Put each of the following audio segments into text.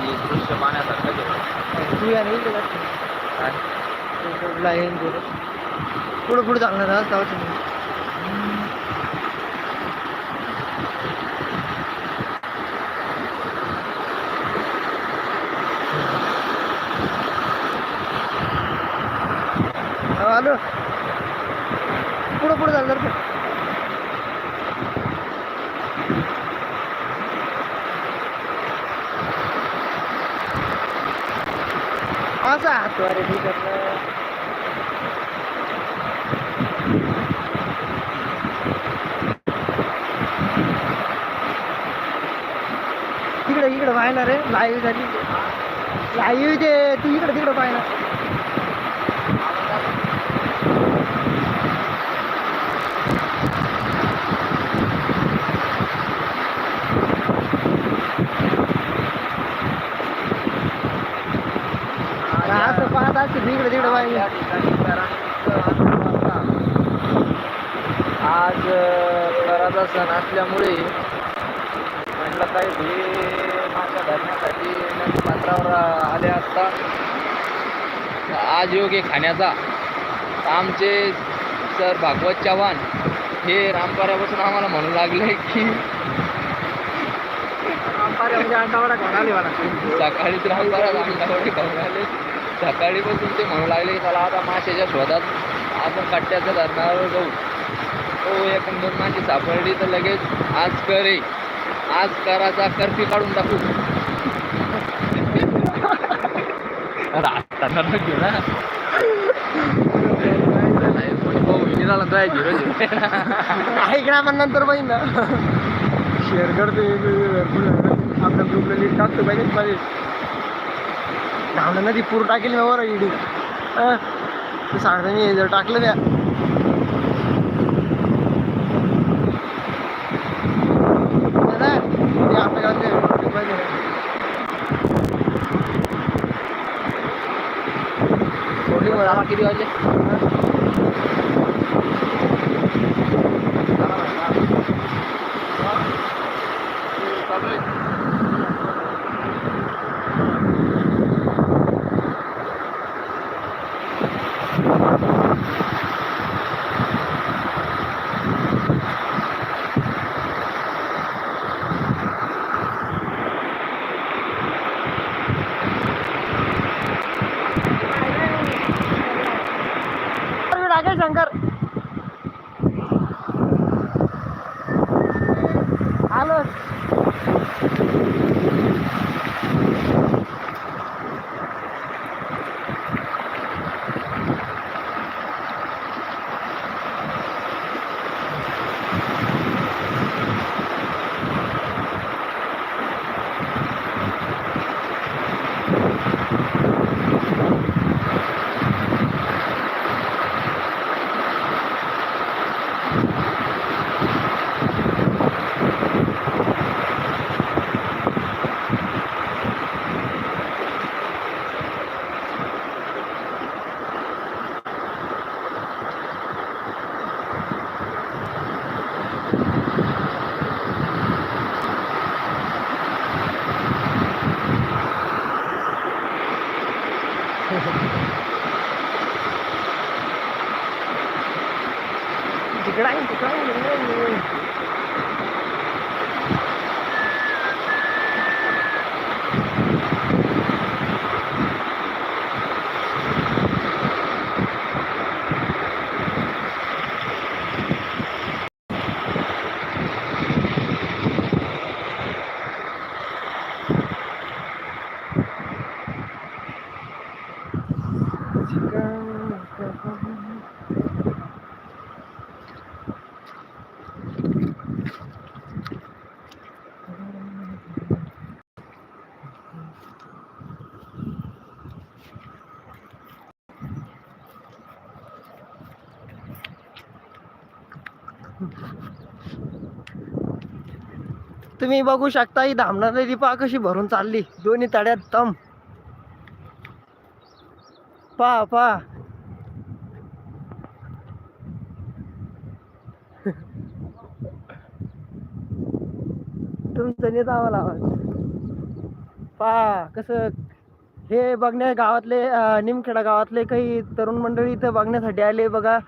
हे दृश्य पाहण्यासारखं आहे. तू या नाही जास्त. काय? रोडला तिकडे. पुढं पुढे चालणार आज. हो, आलो पुढं पुढं चालणार का असा हातवारे ठीक आहे तिकडे इकडे पाहणार रे लाईव्ह झाली लाईव्ह ते तू इकडे तिकडे पाहणार असं पाहत असते इकडे तिकडे या पाहिजे ठिकाणी कराडचं आता आज कराचा सण असल्यामुळे म्हटलं काही हे मासा धरण्यासाठी नदी पात्रावर आले असता. आज योग आहे खाण्याचा. आमचे सर भागवत चव्हाण हे रामपाऱ्यापासून आम्हाला म्हणू लागले की म्हणजे अंडावडा खाऊन आले मला सकाळीच रामपारा अंगावडे खाऊन आले सकाळीपासून ते म्हणू लागले की चला आता माशाच्या शोधात आपण कट्ट्याच्या धरणावर जाऊ. हो एक दोन माशी सापडली तर लगेच आज करे आज कराचा कर्फी काढून टाकू. रास्ताना घेऊ ना. हो ऐक ना नंतर पाहिजे ना. शेअर करतो आपल्या ग्रुपला लिंक टाकतो पाहिजे धावलं ना ती पूर टाकेल मी इडी. ते सांगतो मी हे जर टाकलं त्या. किती वाजले अरे टाकेल शंकर तिकडं आहे तिकडं आहे तुम्ही बघू शकता ही धामणा नदी पहा कशी भरून चालली. दोन्ही तड्यात तम पा पा. तुमचं नेत आम्हाला आवाज. पा कसं? हे बघण्या गावातले निमखेडा गावातले काही तरुण मंडळी इथं बघण्यासाठी आले बघा.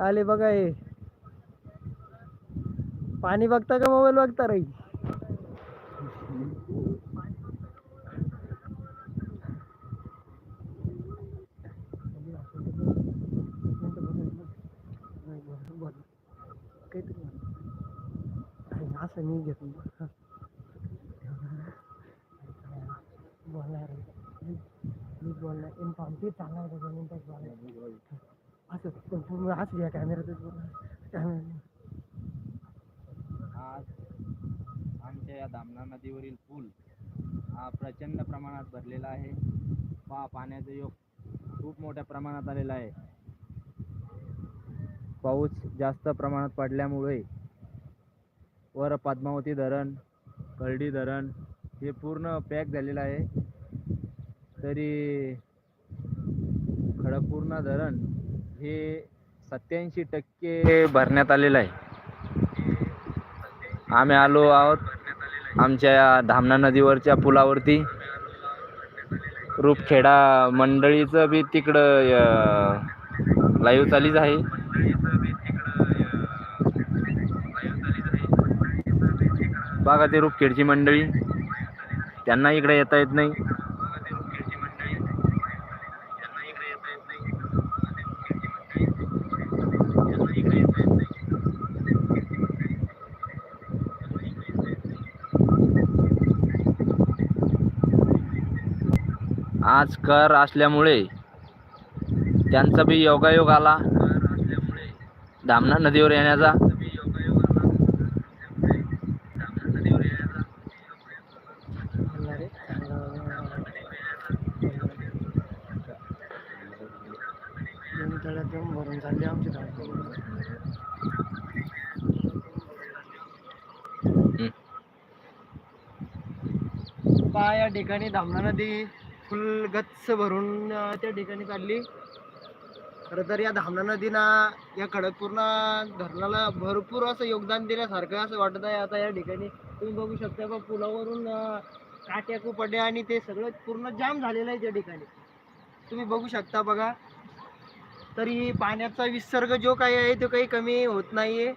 आले बघा हे. पाणी बघता का मोबाईल बघता रे? असं मी घेत. बोलणार मी बोलणार. इन्फॉर्म ते चांगला असं पण तुम्ही कॅमेरा आज आमच्या या दामना नदीवरील पूल हा प्रचंड प्रमाणात भरलेला आहे. पा पाण्याचा योग खूप मोठ्या प्रमाणात आलेला आहे. पाऊस जास्त प्रमाणात पडल्यामुळे वर पद्मावती धरण कळडी धरण हे पूर्ण पॅक झालेलं आहे. तरी खडकपूर्णा धरण हे सत्याऐंशी टक्के भरण्यात आलेलं आहे. आम्ही आलो आहोत आमच्या धामणा नदीवरच्या पुलावरती. रूपखेडा मंडळीचं बी तिकडं लाईव्ह चालीच आहे. बघा ते रूपखेडची मंडळी. त्यांना इकडे येता येत नाही. आज कर असल्यामुळे त्यांचा बी योगायोग आला. धामणा नदीवर येण्याचा. या ठिकाणी धामणा नदी फुल गच्च भरून त्या ठिकाणी काढली. खरं तर या धामणा नदीना या खडकपूर्णा धरणाला भरपूर असं योगदान दिल्यासारखं असं वाटत आहे. आता या ठिकाणी तुम्ही बघू शकता का पुलावरून काट्याकू काट्या कुपड्या आणि ते सगळं पूर्ण जाम झालेलं आहे त्या ठिकाणी. तुम्ही बघू शकता बघा. तरी पाण्याचा विसर्ग जो काही आहे तो काही कमी होत नाहीये.